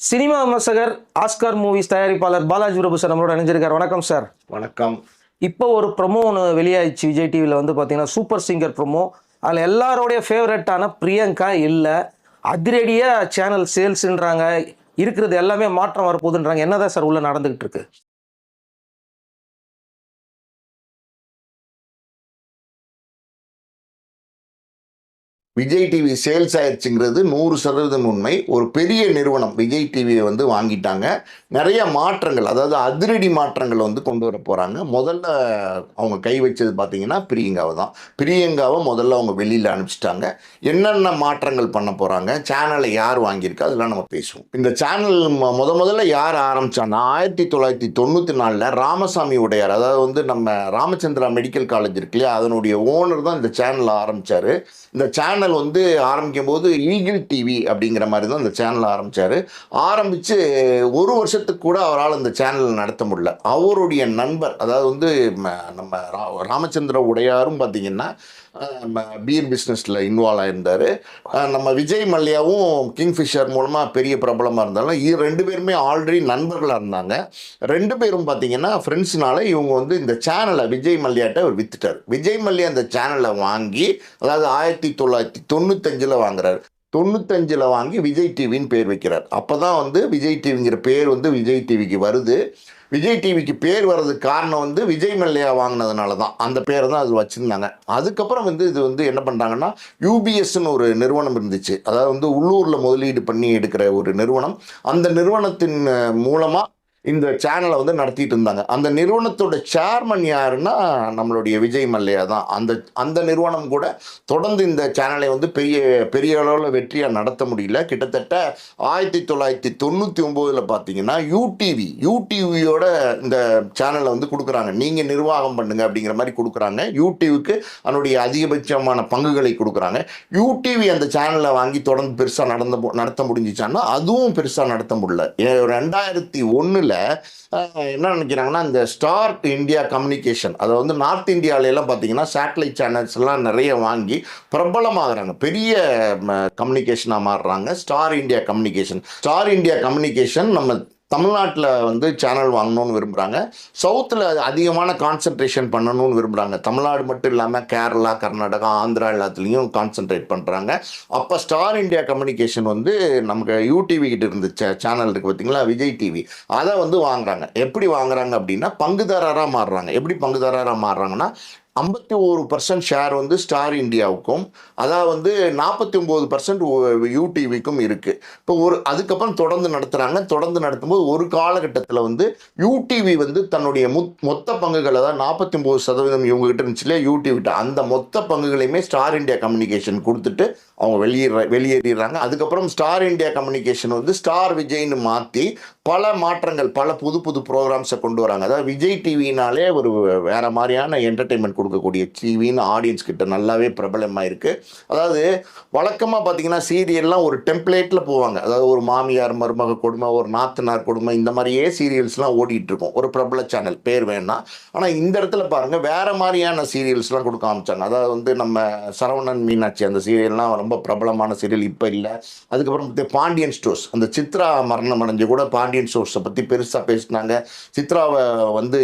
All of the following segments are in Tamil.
சினிமா விமர்சகர் ஆஸ்கார் மூவிஸ் தயாரிப்பாளர் பாலாஜி பிரபு சார் நம்மளோட இணைஞ்சிருக்கார். வணக்கம் சார். வணக்கம். இப்போ ஒரு ப்ரொமோ ஒன்று வெளியாயிடுச்சு விஜய் டிவியில் வந்து பார்த்தீங்கன்னா சூப்பர் சிங்கர் ப்ரொமோ அதில் எல்லாரோடைய ஃபேவரட்டான பிரியங்கா இல்லை அதிரடியாக சேனல் சேல்ஸுன்றாங்க இருக்கிறது எல்லாமே மாற்றம் வரப்போகுதுன்றாங்க. என்னதான் சார் உள்ள நடந்துகிட்டு இருக்கு? விஜய் டிவி சேல்ஸ் ஆயிடுச்சுங்கிறது நூறு சதவீதம் உண்மை. ஒரு பெரிய நிறுவனம் விஜய் டிவியை வந்து வாங்கிட்டாங்க. நிறைய மாற்றங்கள் அதாவது அதிரடி மாற்றங்கள் வந்து கொண்டு வர போகிறாங்க முதல்ல அவங்க கை வச்சது பார்த்திங்கன்னா பிரியங்காவை தான். பிரியங்காவை முதல்ல அவங்க வெளியில் அனுப்பிச்சிட்டாங்க. என்னென்ன மாற்றங்கள் பண்ண போகிறாங்க சேனலை யார் வாங்கியிருக்கா அதெல்லாம் நம்ம பேசுவோம். இந்த சேனல் முத முதல்ல யார் ஆரம்பித்தாங்கன்னா ஆயிரத்தி தொள்ளாயிரத்தி தொண்ணூற்றி நாலில் ராமசாமி உடையார் அதாவது வந்து நம்ம ராமச்சந்திரா மெடிக்கல் காலேஜ் இருக்கு இல்லையா? அதனுடைய ஓனர் தான் இந்த சேனலை ஆரம்பித்தார் இந்த சேனல் வந்து ஆரம்பிக்கும் போது ஈகிள் டிவி அப்படிங்கிற மாதிரி தான் அந்த சேனல் ஆரம்பிச்சாரு. ஆரம்பித்து ஒரு வருஷத்துக்கு கூட அவரால் அந்த சேனல் நடத்த முடியல. அவருடைய நண்பர் அதாவது வந்து நம்ம ரா- ராமச்சந்திர உடையாரும் பார்த்தீங்கன்னா பீர் பிஸ்னஸில் இன்வால்வ் ஆயிருந்தார். நம்ம விஜய் மல்லையாவும் கிங்ஃபிஷர் மூலமாக பெரிய பிரபலமாக இருந்தாலும் இது ரெண்டு பேருமே ஆல்ரெடி நண்பர்களாக இருந்தாங்க. ரெண்டு பேரும் பார்த்தீங்கன்னா ஃப்ரெண்ட்ஸ்னால இவங்க வந்து இந்த சேனலை விஜய் மல்லையாட்ட அவர் வித்துட்டார். விஜய் மல்லையா அந்த சேனலை வாங்கி அதாவது ஆயிரத்தி தொள்ளாயிரத்தி தொண்ணூத்தஞ்சில் வாங்குறாரு. தொண்ணூத்தஞ்சில் வாங்கி விஜய் டிவின்னு பேர் வைக்கிறார். அப்போ தான் வந்து விஜய் டிவிங்கிற பேர் வந்து விஜய் டிவிக்கு வருது. விஜய் டிவிக்கு பேர் வர்றதுக்கு காரணம் வந்து விஜய் மல்லையா வாங்கினதுனால தான். அந்த பேர் தான் அது வச்சுருந்தாங்க. அதுக்கப்புறம் வந்து இது வந்து என்ன பண்ணுறாங்கன்னா யூபிஎஸ்ன்னு ஒரு நிறுவனம் இருந்துச்சு. அதாவது வந்து உள்ளூரில் முதலீடு பண்ணி எடுக்கிற ஒரு நிறுவனம். அந்த நிறுவனத்தின் மூலமாக இந்த சேனலை வந்து நடத்திட்டு இருந்தாங்க. அந்த நிறுவனத்தோட சேர்மன் யாருன்னா நம்மளுடைய விஜய் மல்லையா தான். அந்த அந்த நிறுவனம் கூட தொடர்ந்து இந்த சேனலை வந்து பெரிய பெரிய அளவில் வெற்றியாக நடத்த முடியல. கிட்டத்தட்ட ஆயிரத்தி தொள்ளாயிரத்தி தொண்ணூற்றி ஒம்போதில் பார்த்தீங்கன்னா யூடிவி யூடிவியோட இந்த சேனலை வந்து கொடுக்குறாங்க. நீங்கள் நிர்வாகம் பண்ணுங்க அப்படிங்கிற மாதிரி கொடுக்குறாங்க. யூடிவிக்கு அதனுடைய அதிகபட்சமான பங்குகளை கொடுக்குறாங்க. யூடிவி அந்த சேனலை வாங்கி தொடர்ந்து பெருசாக நடந்த நடத்த முடிஞ்சிச்சான்னா அதுவும் பெருசாக நடத்த முடியல. ஏ- ரெண்டாயிரத்தி ஒன்றில் என்ன நினைக்கிறாங்கன்னா இந்த ஸ்டார் இந்தியா கம்யூனிகேஷன் அதை வந்து நார்த் இந்தியாவிலலாம் பார்த்தீங்கன்னா சேட்டலைட் சேனல்ஸ் எல்லாம் நிறைய வாங்கி பிரபலமாகறாங்க. பெரிய கம்யூனிகேஷனாக மாறுறாங்க. Star India communication Star India communication நம்ம தமிழ்நாட்டில் வந்து சேனல் வாங்கணும்னு விரும்புகிறாங்க சவுத்தில் அதிகமான கான்சன்ட்ரேஷன் பண்ணணும்னு விரும்புகிறாங்க தமிழ்நாடு மட்டும் இல்லாமல் கேரளா கர்நாடகா ஆந்திரா எல்லாத்துலேயும் கான்சென்ட்ரேட் பண்ணுறாங்க அப்போ ஸ்டார் இந்தியா கம்யூனிகேஷன் வந்து நமக்கு யூடிவி கிட்ட இருந்த சேனல் இருக்குது பார்த்தீங்களா விஜய் டிவி அதை வந்து வாங்குறாங்க. எப்படி வாங்குறாங்க அப்படின்னா பங்குதாரராக மாறுறாங்க. எப்படி பங்குதாரராக மாறுறாங்கன்னா ஐம்பத்தி ஒரு பர்சன்ட் ஷேர் வந்து ஸ்டார் இந்தியாவுக்கும் அதாவது வந்து நாற்பத்தி ஒம்பது பர்சன்ட் யூடிவிக்கும் இருக்குது இப்போ ஒரு அதுக்கப்புறம் தொடர்ந்து நடத்துகிறாங்க தொடர்ந்து நடத்தும்போது ஒரு காலகட்டத்தில் வந்து யூடிவி வந்து தன்னுடைய முத் மொத்த பங்குகளை தான் நாற்பத்தி ஒம்பது சதவீதம் இவங்ககிட்ட இருந்துச்சு இல்லையா? யூடிவிட்ட அந்த மொத்த பங்குகளையுமே ஸ்டார் இந்தியா கம்யூனிகேஷன் கொடுத்துட்டு அவங்க வெளியேற வெளியேறிடுறாங்க. அதுக்கப்புறம் ஸ்டார் இந்தியா கம்யூனிகேஷன் வந்து ஸ்டார் விஜய்னு மாற்றி பல மாற்றங்கள் பல புது புது ப்ரோக்ராம்ஸை கொண்டு வராங்க. அதாவது விஜய் டிவினாலே ஒரு வேறு மாதிரியான என்டர்டெயின்மெண்ட் கொடுக்கக்கூடிய டிவின்னு ஆடியன்ஸ் கிட்ட நல்லாவே பிரபலமாக இருக்குது அதாவது வழக்கமாக பார்த்தீங்கன்னா சீரியல்லாம் ஒரு டெம்ப்ளேட்டில் போவாங்க. அதாவது ஒரு மாமியார் மருமக கொடுமை ஒரு நாத்தனார் கொடுமை இந்த மாதிரியே சீரியல்ஸ்லாம் ஓடிட்டுருக்கும். ஒரு பிரபல சேனல் பேர் வேணாம் ஆனால் இந்த இடத்துல பாருங்கள் வேறு மாதிரியான சீரியல்ஸ்லாம் கொடுக்க ஆரம்பித்தாங்க அதாவது வந்து நம்ம சரவணன் மீனாட்சி அந்த சீரியல்லாம் ரொம்ப பிரபலமான சீரியல் இப்போ இல்லை. அதுக்கப்புறம் வந்து பாண்டியன் ஸ்டோர்ஸ் அந்த சித்ரா மரணம் அடைஞ்சு கூட பாண்டியன் ஸ்டோர்ஸை பற்றி பெருசாக பேசினாங்க. சித்ராவை வந்து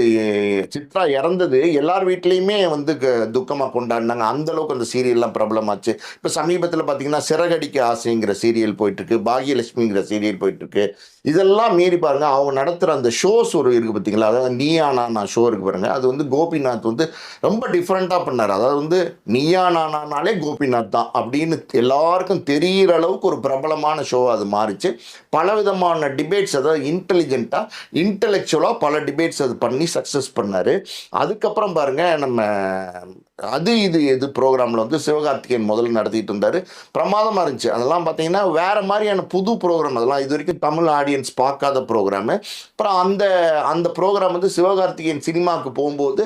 சித்ரா இறந்தது எல்லார் வீட்லேயுமே வந்து துக்கமாக கொண்டாடினாங்க. அந்தளவுக்கு அந்த சீரியல்லாம் பிரபலமாச்சு. இப்போ சமீபத்தில் பார்த்தீங்கன்னா சிறகடிக்க ஆசைங்கிற சீரியல் போயிட்டுருக்கு. பாகியலட்சுமிங்கிற சீரியல் போயிட்டுருக்கு. இதெல்லாம் மீறி பாருங்கள் அவங்க நடத்துகிற அந்த ஷோஸ் ஒரு இருக்குது பார்த்தீங்களா அதாவது நீயா நானா ஷோ இருக்குது பாருங்கள் அது வந்து கோபிநாத் வந்து ரொம்ப டிஃப்ரெண்ட்டாக பண்ணார். அதாவது வந்து நீயா நானானாலே கோபிநாத் தான் அப்படின்னு எல்லாருக்கும் தெரிகிற அளவுக்கு ஒரு பிரபலமான ஷோ அது மாறிச்சு. பலவிதமான டிபேட்ஸ் அதாவது இன்டெலிஜென்ட்டாக இன்டெலெக்சுவலாக பல டிபேட்ஸ் அது பண்ணி சக்ஸஸ் பண்ணார். அதுக்கப்புறம் பாருங்கள் நம்ம அது இது எது ப்ரோக்ராமில் வந்து சிவகார்த்திகேயன் முதல்ல நடத்திட்டு இருந்தார். பிரமாதமாக இருந்துச்சு. அதெல்லாம் பார்த்தீங்கன்னா வேற மாதிரியான புது ப்ரோக்ராம் அதெல்லாம் இது வரைக்கும் தமிழ் ஆடியன்ஸ் பார்க்காத ப்ரோக்ராமு அப்புறம் அந்த அந்த ப்ரோக்ராம் வந்து சிவகார்த்திகேயன் சினிமாவுக்கு போகும்போது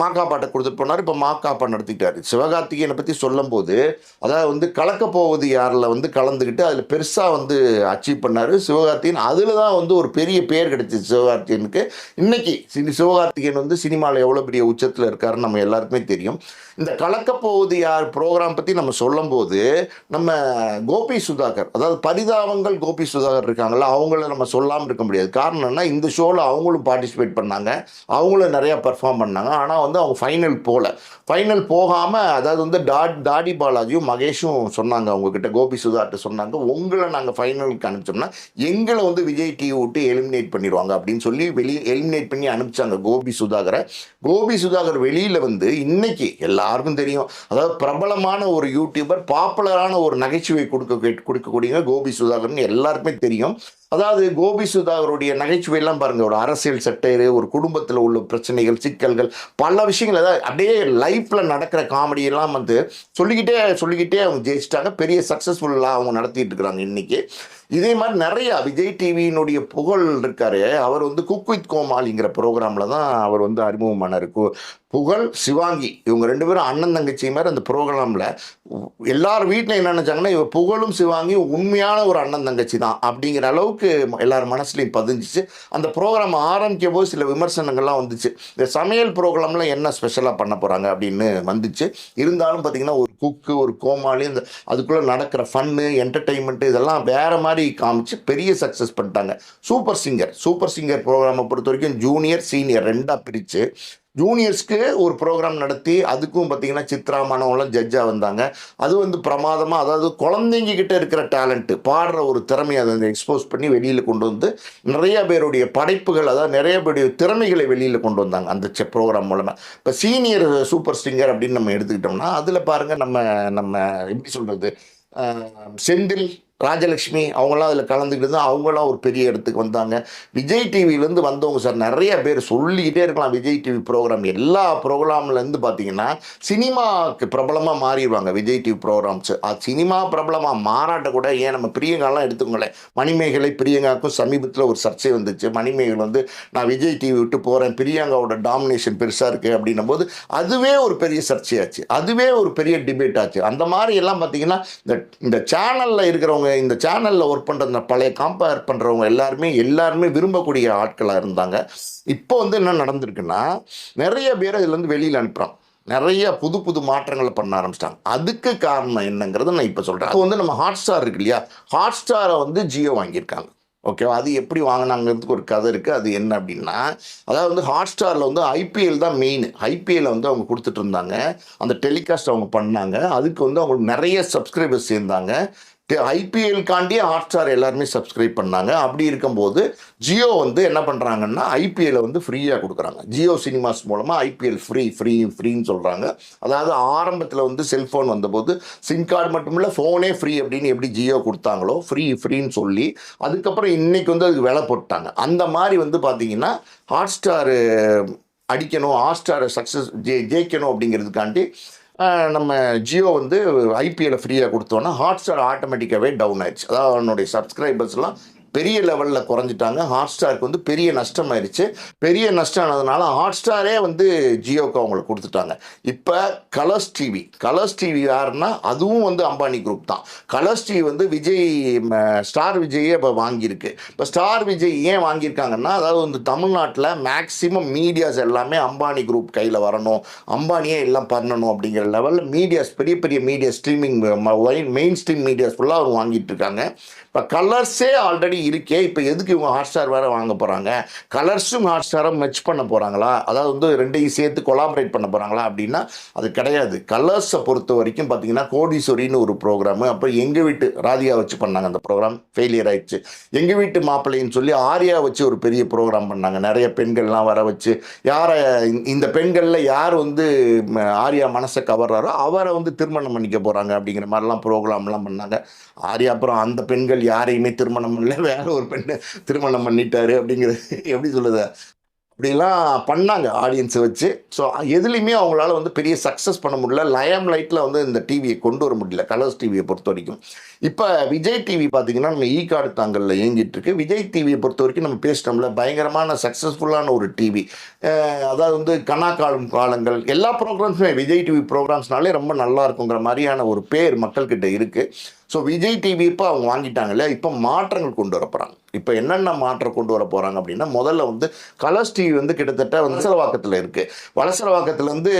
மாக்கா பாட்டை கொடுத்துட்டு போனார். இப்போ மாக்கா பாட்டு நடத்திக்கிட்டார் சிவகார்த்திகேயனை பற்றி சொல்லும்போது அதாவது வந்து கலக்க போவது யாரில் வந்து கலந்துக்கிட்டு அதில் பெருசாக வந்து அச்சீவ் பண்ணார். சிவகார்த்திகேயன் அதில் தான் வந்து ஒரு பெரிய பேர் கிடைச்சிது சிவகார்த்திகேயனுக்கு. இன்னைக்கு சினி சிவகார்த்திகேயன் வந்து சினிமாவில் எவ்வளோ பெரிய உச்சத்தில் இருக்காருன்னு நம்ம எல்லாருக்குமே தெரியும். இந்த கலக்க போவது யார் ப்ரோக்ராம் பற்றி நம்ம சொல்லும்போது நம்ம கோபி சுதாகர் அதாவது பரிதாபங்கள் கோபி சுதாகர் இருக்காங்கள அவங்கள நம்ம சொல்லாமல் இருக்க முடியாது. காரணம் இந்த ஷோவில் அவங்களும் பார்ட்டிசிபேட் பண்ணாங்க. அவங்களும் நிறையா பெர்ஃபார்ம் பண்ணாங்க. ஆனால் வந்து அவங்க ஃபைனல் போகல ஃபைனல் போகாமல் அதாவது வந்து டா தாடி பாலாஜியும் மகேஷும் சொன்னாங்க அவங்கக்கிட்ட கோபி சுதாட்டு சொன்னாங்க உங்களை நாங்கள் ஃபைனலுக்கு அனுப்பிச்சோம்னா எங்களை வந்து விஜய் டிவி விட்டு எலிமினேட் பண்ணிடுவாங்க அப்படின்னு சொல்லி வெளியே எலிமினேட் பண்ணி அனுப்பிச்சாங்க கோபி சுதாகரை. கோபி சுதாகர் வெளியில் வந்து இன்னைக்கு எல்லாருக்கும் தெரியும். அதாவது பிரபலமான ஒரு யூடியூபர் பாப்புலரான ஒரு நகைச்சுவை கொடுக்க கொடுக்கக்கூடிய கோபி சுதாகர்னு எல்லாருக்குமே தெரியும். அதாவது கோபி சுதாகருடைய நகைச்சுவையெல்லாம் பாருங்க. ஒரு அரசியல் சட்டையர் ஒரு குடும்பத்தில் உள்ள பிரச்சனைகள் சிக்கல்கள் பல விஷயங்கள். அதாவது அப்படியே லைஃப்பில் நடக்கிற காமெடியெல்லாம் வந்து சொல்லிக்கிட்டே சொல்லிக்கிட்டே அவங்க ஜெயிச்சிட்டாங்க. பெரிய சக்ஸஸ்ஃபுல்லாக அவங்க நடத்திட்டு இருக்கிறாங்க இன்னைக்கு. இதே மாதிரி நிறையா விஜய் டிவியினுடைய புகழ் இருக்காரு. அவர் வந்து குக் வித் கோமாளிங்கிற ப்ரோக்ராமில் தான் அவர் வந்து அறிமுகமானார். இருக்கும் புகழ் சிவாங்கி இவங்க ரெண்டு பேரும் அண்ணன் தங்கச்சி மாதிரி அந்த ப்ரோக்ராமில் எல்லார் வீட்டில் என்ன நினச்சாங்கன்னா இவ புகழும் சிவாங்கியும் உண்மையான ஒரு அண்ணன் தங்கச்சி தான் அப்படிங்கிற அளவுக்கு எல்லார் மனசுலையும் பதிஞ்சிச்சு. அந்த ப்ரோக்ராம் ஆரம்பிக்கும் போது சில விமர்சனங்கள்லாம் வந்துச்சு. இந்த சமையல் ப்ரோக்ராமில் என்ன ஸ்பெஷலாக பண்ண போகிறாங்க அப்படின்னு வந்துச்சு. இருந்தாலும் பார்த்தீங்கன்னா ஒரு குக்கு ஒரு கோமாளி அந்த அதுக்குள்ளே நடக்கிற ஃபன்னு என்டர்டெயின்மெண்ட்டு இதெல்லாம் வேறு மாதிரி காமிச்சு பெரிய சக்ஸஸ் பண்ணிட்டாங்க. சூப்பர் சிங்கர் சூப்பர் சிங்கர் ப்ரோக்ராமை பொறுத்த வரைக்கும் ஜூனியர் சீனியர் ரெண்டாக பிரித்து ஜூனியர்ஸ்க்கு ஒரு ப்ரோக்ராம் நடத்தி அதுக்கும் பார்த்தீங்கன்னா சித்ரா மனோலாம் ஜட்ஜாக வந்தாங்க. அது வந்து பிரமாதமாக அதாவது குழந்தைங்க கிட்ட இருக்கிற டேலண்ட்டு பாடுற ஒரு திறமையை அதை வந்து எக்ஸ்போஸ் பண்ணி வெளியில் கொண்டு வந்து நிறைய பேருடைய படைப்புகள் அதாவது நிறைய பேருடைய திறமைகளை வெளியில் கொண்டு வந்தாங்க அந்த செ ப்ரோக்ராம் மூலமாக இப்போ சீனியர் சூப்பர் சிங்கர் அப்படின்னு நம்ம எடுத்துக்கிட்டோம்னா அதில் பாருங்கள் நம்ம நம்ம எப்படி சொல்கிறது செந்தில் ராஜலக்ஷ்மி அவங்களாம் அதில் கலந்துக்கிட்டு தான் அவங்களாம் ஒரு பெரிய இடத்துக்கு வந்தாங்க. விஜய் டிவிலேருந்து வந்தவங்க சார் நிறைய பேர் சொல்லிக்கிட்டே இருக்கலாம். விஜய் டிவி ப்ரோக்ராம் எல்லா ப்ரோக்ராம்லேருந்து பார்த்தீங்கன்னா சினிமாவுக்கு பிரபலமாக மாறிடுவாங்க விஜய் டிவி ப்ரோக்ராம்ஸ் அது சினிமா பிரபலமாக மாறாட்ட கூட ஏன் நம்ம பிரியங்காலாம் எடுத்துக்கோங்களேன். மணிமேகலை பிரியங்காவுக்கும் சமீபத்தில் ஒரு சர்ச்சை வந்துச்சு. மணிமேகல் வந்து நான் விஜய் டிவி விட்டு போகிறேன் பிரியங்காவோட டாமினேஷன் பெருசாக இருக்குது அப்படின்னும் போது அதுவே ஒரு பெரிய சர்ச்சையாச்சு. அதுவே ஒரு பெரிய டிபேட் ஆச்சு. அந்த மாதிரி எல்லாம் பார்த்தீங்கன்னா இந்த இந்த சேனலில் இருக்கிறவங்க இந்த சேனலில் ஒர்க் பண்ணுற பழைய காம்பேர் பண்ணுறவங்க எல்லாருமே எல்லாருமே விரும்பக்கூடிய ஆட்களாக இருந்தாங்க. இப்போ வந்து என்ன நடந்திருக்குன்னா நிறைய பேர் இதுலேருந்து வெளியில் அனுப்புகிறான் நிறைய புது புது மாற்றங்களை பண்ண ஆரம்பிச்சிட்டாங்க. அதுக்கு காரணம் என்னங்கிறத நான் இப்போ சொல்கிறேன் அது வந்து நம்ம ஹாட் ஸ்டார் இருக்கு இல்லையா? ஹாட் ஸ்டாரை வந்து ஜியோ வாங்கியிருக்காங்க. ஓகேவா அது எப்படி வாங்கினாங்கிறதுக்கு ஒரு கதை இருக்குது அது என்ன அப்படின்னா அதாவது வந்து ஹாட் ஸ்டாரில் வந்து ஐபிஎல் தான் மெயின் ஐபிஎல் வந்து அவங்க கொடுத்துட்டு இருந்தாங்க. அந்த டெலிகாஸ்ட் அவங்க பண்ணாங்க. அதுக்கு வந்து அவங்களுக்கு நிறைய சப்ஸ்கிரைபர்ஸ் சேர்ந்தாங்க. ஐபிஎல்காண்டியே ஹாட் ஸ்டார் எல்லாருமே சப்ஸ்கிரைப் பண்ணாங்க. அப்படி இருக்கும்போது ஜியோ வந்து என்ன பண்ணுறாங்கன்னா ஐபிஎல்லை வந்து ஃப்ரீயாக கொடுக்குறாங்க. ஜியோ சினிமாஸ் மூலமாக ஐபிஎல் ஃப்ரீ ஃப்ரீ ஃப்ரீன்னு சொல்கிறாங்க அதாவது ஆரம்பத்தில் வந்து செல்ஃபோன் வந்தபோது சிம் கார்டு மட்டும் இல்லை ஃபோனே ஃப்ரீ அப்படின்னு எப்படி ஜியோ கொடுத்தாங்களோ ஃப்ரீ ஃப்ரீன்னு சொல்லி அதுக்கப்புறம் இன்றைக்கி வந்து அதுக்கு விலை போட்டாங்க. அந்த மாதிரி வந்து பார்த்திங்கன்னா ஹாட் ஸ்டாரு அடிக்கணும் ஹாட் ஸ்டாரை சக்ஸஸ் ஜெ ஜெயிக்கணும் அப்படிங்கிறதுக்காண்டி நம்ம ஜியோ வந்து ஐபிஎல் ஃப்ரீயாக கொடுத்தோன்னா ஹாட் ஸ்டார் ஆட்டோமேட்டிக்காகவே டவுன் ஆயிடுச்சு. அதாவது அவனுடைய சப்ஸ்கிரைபர்ஸ்லாம் பெரிய லெவலில் குறைஞ்சிட்டாங்க. ஹாட் ஸ்டாருக்கு வந்து பெரிய நஷ்டம் ஆயிடுச்சு பெரிய நஷ்டம் ஆனதுனால ஹாட் ஸ்டாரே வந்து ஜியோக்கு அவங்களுக்கு கொடுத்துட்டாங்க. இப்போ கலர்ஸ் டிவி கலர்ஸ் டிவி யாருன்னா அதுவும் வந்து அம்பானி குரூப் தான். கலர்ஸ் டிவி வந்து விஜய் ம, ஸ்டார் விஜயே இப்போ வாங்கியிருக்கு. இப்போ ஸ்டார் விஜய் ஏன் வாங்கியிருக்காங்கன்னா அதாவது வந்து தமிழ்நாட்டில் மேக்ஸிமம் மீடியாஸ் எல்லாமே அம்பானி குரூப் கையில் வரணும். அம்பானியே எல்லாம் பண்ணணும் அப்படிங்கிற லெவலில் மீடியாஸ் பெரிய பெரிய media streaming main stream medias ஃபுல்லாக அவர் வாங்கிட்டு இருக்காங்க. இப்போ கலர்ஸே ஆல்ரெடி இருக்கே. இப்போ எதுக்கு இவங்க ஹாட் ஸ்டார் வேறு வாங்க போகிறாங்க கலர்ஸும் ஹாட் ஸ்டாரும் மெச் பண்ண போகிறாங்களா அதாவது வந்து ரெண்டையும் சேர்த்து கொலாபரேட் பண்ண போகிறாங்களா அப்படின்னா அது கிடையாது. கலர்ஸை பொறுத்த வரைக்கும் பார்த்தீங்கன்னா கோடீஸ்வரின்னு ஒரு ப்ரோக்ராமு அப்புறம் எங்கள் வீட்டு ராதியா வச்சு பண்ணாங்க அந்த ப்ரோக்ராம் ஃபெயிலியர் ஆயிடுச்சு. எங்கள் வீட்டு மாப்பிள்ளைன்னு சொல்லி ஆர்யா வச்சு ஒரு பெரிய ப்ரோக்ராம் பண்ணாங்க. நிறைய பெண்கள்லாம் வர வச்சு யாரை இந்த- பெண்களில் யார் வந்து ஆர்யா மனசை கவர்றாரோ அவரை வந்து திருமணம் பண்ணிக்க போகிறாங்க அப்படிங்கிற மாதிரிலாம் ப்ரோக்ராம்லாம் பண்ணாங்க. ஆர்யா அப்புறம் அந்த பெண்கள் யாரையுமே திருமணம் பண்ணல. வேற ஒரு பெண்ணை திருமணம் பண்ணிட்டாரு அப்படிங்கிறது எப்படி சொல்லுது அப்படிலாம் பண்ணாங்க ஆடியன்ஸை வச்சு. ஸோ எதுலேயுமே அவங்களால வந்து பெரிய சக்ஸஸ் பண்ண முடியல. லயம் லைட்டில் வந்து இந்த டிவியை கொண்டு வர முடியல. கலர்ஸ் டிவியை பொறுத்த வரைக்கும். இப்போ விஜய் டிவி பார்த்தீங்கன்னா நம்ம e ஈ கார்டு தாங்கலில் இயங்கிட்டுருக்கு விஜய் டிவியை பொறுத்த வரைக்கும் நம்ம பேசிட்டோம்ல பயங்கரமான சக்ஸஸ்ஃபுல்லான ஒரு டிவி அதாவது வந்து கனா காலம் காலங்கள் எல்லா ப்ரோக்ராம்ஸுமே விஜய் டிவி ப்ரோக்ராம்ஸ்னாலே ரொம்ப நல்லா இருக்குங்கிற மாதிரியான ஒரு பேர் மக்கள்கிட்ட இருக்குது ஸோ விஜய் டிவி இப்போ அவங்க வாங்கிட்டாங்கல்ல இப்போ மாற்றங்கள் கொண்டு வர போகிறாங்க இப்போ என்னென்ன மாற்றம் கொண்டு வர போகிறாங்க அப்படின்னா முதல்ல வந்து கலர்ஸ் டிவி வந்து கிட்டத்தட்ட வலசலவாக்கத்தில் இருக்குது வலசலவாக்கத்தில் வந்து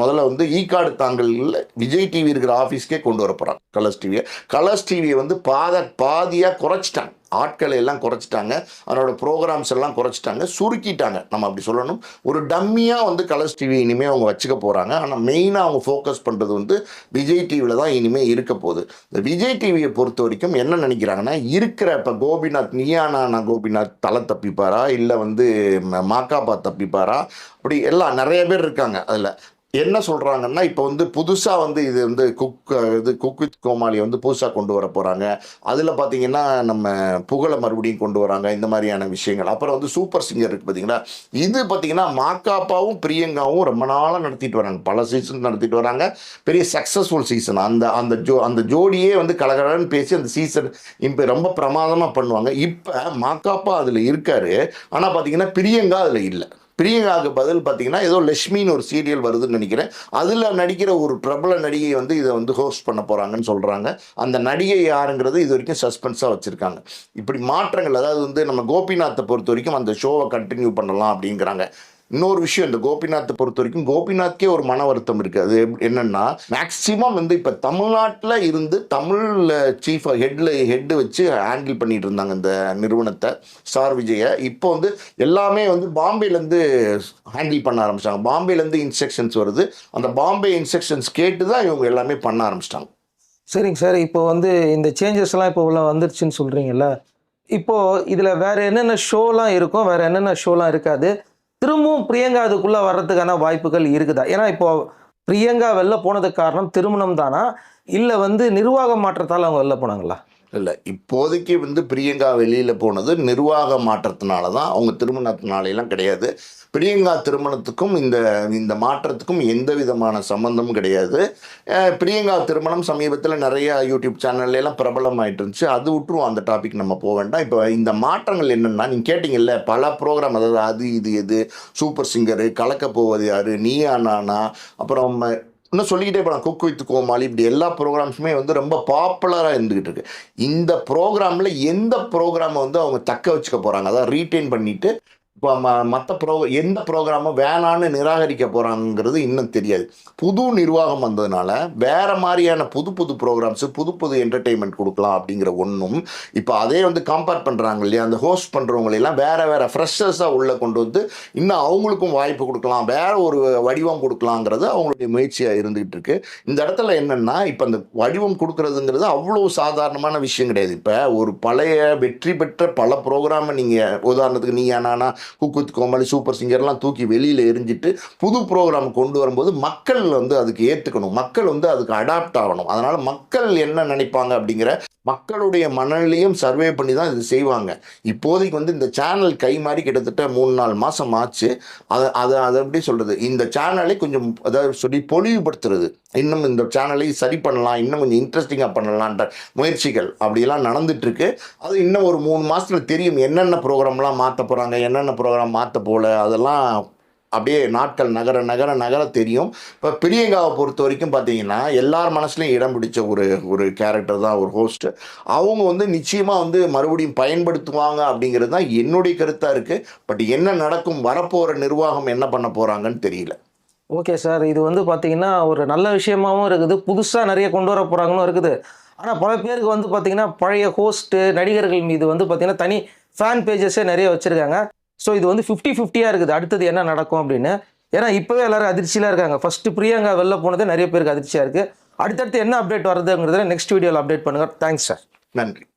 முதல்ல வந்து e ஈ கார்டு தாங்கலில் விஜய் டிவி இருக்கிற ஆஃபீஸ்க்கே கொண்டு வர போகிறாங்க கலர்ஸ் டிவியை கலர்ஸ் டிவியை வந்து பாத பாதியாக குறைச்சிட்டாங்க. ஆட்களை எல்லாம் குறைச்சிட்டாங்க. அதனோட ப்ரோக்ராம்ஸ் எல்லாம் குறைச்சிட்டாங்க. சுருக்கிட்டாங்க. நம்ம அப்படி சொல்லணும். ஒரு டம்மியாக வந்து கலர்ஸ் டிவி இனிமேல் அவங்க வச்சுக்க போகிறாங்க ஆனால் மெயினாக அவங்க ஃபோக்கஸ் பண்ணுறது வந்து விஜய் டிவியில் தான் இனிமேல் இருக்க போகுது. இந்த விஜய் டிவியை பொறுத்த வரைக்கும் என்ன நினைக்கிறாங்கன்னா இருக்கிற இப்போ கோபிநாத் நீயானா கோபிநாத் தலை தப்பிப்பாரா? இல்லை வந்து ம- தப்பிப்பாரா? அப்படி எல்லாம் நிறைய பேர் இருக்காங்க. அதில் என்ன சொல்கிறாங்கன்னா இப்போ வந்து புதுசாக வந்து இது வந்து குக் இது குக் வித் கோமாளி வந்து புதுசாக கொண்டு வர போகிறாங்க அதில் பார்த்தீங்கன்னா நம்ம புகழை மறுபடியும் கொண்டு வராங்க இந்த மாதிரியான விஷயங்கள். அப்புறம் வந்து சூப்பர் சிங்கர் இருக்குது பார்த்தீங்களா இது பார்த்தீங்கன்னா மாக்காப்பாவும் பிரியங்காவும் ரொம்ப நாளாக நடத்திட்டு வராங்க. பல சீசன் நடத்திட்டு வராங்க. பெரிய சக்ஸஸ்ஃபுல் சீசன் அந்த அந்த ஜோ அந்த ஜோடியே வந்து கலகலன்னு பேசி அந்த சீசன் இப்போ ரொம்ப பிரமாதமாக பண்ணுவாங்க. இப்போ மாக்காப்பா அதில் இருக்காரு. ஆனால் பார்த்தீங்கன்னா பிரியங்கா அதில் இல்லை. பிரியங்காவுக்கு பதில் பார்த்தீங்கன்னா ஏதோ லட்சுமின்னு ஒரு சீரியல் வருதுன்னு நினைக்கிறேன். அதில் நடிக்கிற ஒரு பிரபல நடிகை வந்து இதை வந்து ஹோஸ்ட் பண்ண போகிறாங்கன்னு சொல்கிறாங்க அந்த நடிகை யாருங்கிறது இது வரைக்கும் சஸ்பென்ஸாக வச்சுருக்காங்க. இப்படி மாற்றங்கள் அதாவது வந்து நம்ம கோபிநாத்தை பொறுத்த வரைக்கும் அந்த ஷோவை கண்டினியூ பண்ணலாம் அப்படிங்கிறாங்க. இன்னொரு விஷயம் இந்த கோபிநாத்தை பொறுத்த வரைக்கும் கோபிநாத்கே ஒரு மன வருத்தம் இருக்குது அது என்னென்னா என்னன்னா மேக்சிமம் வந்து இப்போ தமிழ்நாட்டில் இருந்து தமிழில் சீஃப் ஹெட்டில் ஹெட்டு வச்சு ஹேண்டில் பண்ணிட்டு இருந்தாங்க இந்த நிறுவனத்தை ஸ்டார் விஜயை. இப்போ வந்து எல்லாமே வந்து பாம்பேலேருந்து ஹேண்டில் பண்ண ஆரம்பிச்சிட்டாங்க பாம்பேலேருந்து இன்ஸ்ட்ரக்ஷன்ஸ் வருது. அந்த பாம்பே இன்ஸ்ட்ரக்ஷன்ஸ் கேட்டு தான் இவங்க எல்லாமே பண்ண ஆரம்பிச்சிட்டாங்க. சரிங்க சார். இப்போ வந்து இந்த சேஞ்சஸ் எல்லாம் இப்போ உள்ள வந்துருச்சுன்னு சொல்கிறீங்கல்ல இப்போ இதில் வேற என்னென்ன ஷோலாம் இருக்கும் வேற என்னென்ன ஷோலாம் இருக்காது திரும்பவும் பிரியங்கா அதுக்குள்ளே வர்றதுக்கான வாய்ப்புகள் இருக்குதா? ஏன்னா இப்போது பிரியங்கா வெளில போனதுக்கு காரணம் திருமணம் தானா? இல்லை வந்து நிர்வாக மாற்றத்தால் அவங்க வெளில போனாங்களா? இல்லை இப்போதைக்கு வந்து பிரியங்கா வெளியில் போனது நிர்வாக மாற்றத்தினால தான். அவங்க திருமணத்தினாலையெல்லாம் கிடையாது. பிரியங்கா திருமணத்துக்கும் இந்த இந்த மாற்றத்துக்கும் எந்த விதமான சம்மந்தமும் கிடையாது. பிரியங்கா திருமணம் சமீபத்தில் நிறைய யூடியூப் சேனல்லாம் பிரபலம் இருந்துச்சு அது விட்டுருவோம் அந்த டாபிக் நம்ம போக வேண்டாம். இப்போ இந்த மாற்றங்கள் என்னென்னா நீங்கள் கேட்டிங்கல்ல பல ப்ரோக்ராம் அதாவது அது இது எது சூப்பர் சிங்கரு கலக்க போவது யார் நீயா நானா அப்புறம் இன்னும் சொல்லிக்கிட்டே போகலாம் குக் வித் கோமாளி இப்படி எல்லா ப்ரோக்ராம்ஸுமே வந்து ரொம்ப பாப்புலராக இருந்துக்கிட்டு இருக்கு. இந்த ப்ரோக்ராமில் எந்த ப்ரோக்ராமை வந்து அவங்க தக்க வச்சுக்க போகிறாங்க அதான் ரீட்டைன் பண்ணிட்டு இப்போ ம மற்ற ப்ரோ எந்த ப்ரோக்ராமும் வேணான்னு நிராகரிக்க போகிறாங்கிறது இன்னும் தெரியாது. புது நிர்வாகம் வந்ததுனால வேறு மாதிரியான புது புது ப்ரோக்ராம்ஸு புது புது என்டர்டெயின்மெண்ட் கொடுக்கலாம் அப்படிங்கிற ஒன்றும் இப்போ அதே வந்து கம்பேர் பண்ணுறாங்க இல்லையா? அந்த ஹோஸ்ட் பண்ணுறவங்களெல்லாம் வேறு வேறு ஃப்ரெஷர்ஸாக உள்ளே கொண்டு வந்து இன்னும் அவங்களுக்கும் வாய்ப்பு கொடுக்கலாம். வேற ஒரு வடிவம் கொடுக்கலாங்கிறது அவங்களுடைய முயற்சியாக இருந்துகிட்டு இருக்கு. இந்த இடத்துல என்னென்னா இப்போ அந்த வடிவம் கொடுக்கறதுங்கிறது அவ்வளோ சாதாரணமான விஷயம் கிடையாது. இப்போ ஒரு பழைய வெற்றி பெற்ற பல ப்ரோக்ராமை நீங்கள் உதாரணத்துக்கு நீங்கள் என்னன்னா குக்குத் கோமாளி சூப்பர் சிங்கர்லாம் தூக்கி வெளியில் எரிஞ்சிட்டு புது ப்ரோக்ராம் கொண்டு வரும்போது மக்கள் வந்து அதுக்கு ஏற்றுக்கணும் மக்கள் வந்து அதுக்கு அடாப்ட் ஆகணும். அதனால் மக்கள் என்ன நினைப்பாங்க அப்படிங்கிற மக்களுடைய மனநிலையும் சர்வே பண்ணி தான் இது செய்வாங்க. இப்போதைக்கு வந்து இந்த சேனல் கை மாறி கிட்டத்தட்ட மூணு நாலு மாதம் ஆச்சு. அதை அதை அதை எப்படி சொல்கிறது இந்த சேனலை கொஞ்சம் அதாவது சொல்லி பொலிவுபடுத்துறது. இன்னும் இந்த சேனலை சரி பண்ணலாம். இன்னும் கொஞ்சம் இன்ட்ரெஸ்டிங்காக பண்ணலான்ற முயற்சிகள் அப்படியெல்லாம் நடந்துட்டுருக்கு. அது இன்னும் ஒரு மூணு மாதத்தில் தெரியும் என்னென்ன ப்ரோக்ராம்லாம் மாற்ற போகிறாங்க என்னென்ன ப்ரோக்ராம் மாற்ற போல. அதெல்லாம் அப்படியே நாட்கள் நகர நகர நகர தெரியும். இப்போ பிரியங்காவை பொறுத்த வரைக்கும் பார்த்தீங்கன்னா எல்லார் மனசுலையும் இடம் பிடிச்ச ஒரு ஒரு கேரக்டர் தான் ஒரு ஹோஸ்ட்டு அவங்க வந்து நிச்சயமாக வந்து மறுபடியும் பயன்படுத்துவாங்க அப்படிங்கிறது தான் என்னுடைய கருத்தாக இருக்குது பட் என்ன நடக்கும் வரப்போகிற நிர்வாகம் என்ன பண்ண போகிறாங்கன்னு தெரியல. ஓகே சார் இது வந்து பார்த்தீங்கன்னா ஒரு நல்ல விஷயமாவும் இருக்குது. புதுசாக நிறைய கொண்டு வர போகிறாங்களும் இருக்குது. ஆனால் பல பேருக்கு வந்து பார்த்தீங்கன்னா பழைய ஹோஸ்ட்டு நடிகர்கள் மீது வந்து பார்த்தீங்கன்னா தனி ஃபேன் பேஜஸே நிறைய வச்சுருக்காங்க. ஸோ இது வந்து ஃபிஃப்டி ஃபிஃப்டியாக இருக்குது. அடுத்தது என்ன நடக்கும் அப்படின்னு? ஏன்னா இப்போவே எல்லாரும் அதிர்ச்சியில் இருக்காங்க. ஃபஸ்ட்டு பிரியங்கா வெளில போனதே நிறைய பேருக்கு அதிர்ச்சியாக இருக்குது அடுத்தடுத்து என்ன அப்டேட் வருதுங்கிறத நெக்ஸ்ட் வீடியோவில் அப்டேட் பண்ணுங்கள் தேங்க்ஸ் சார் நன்றி.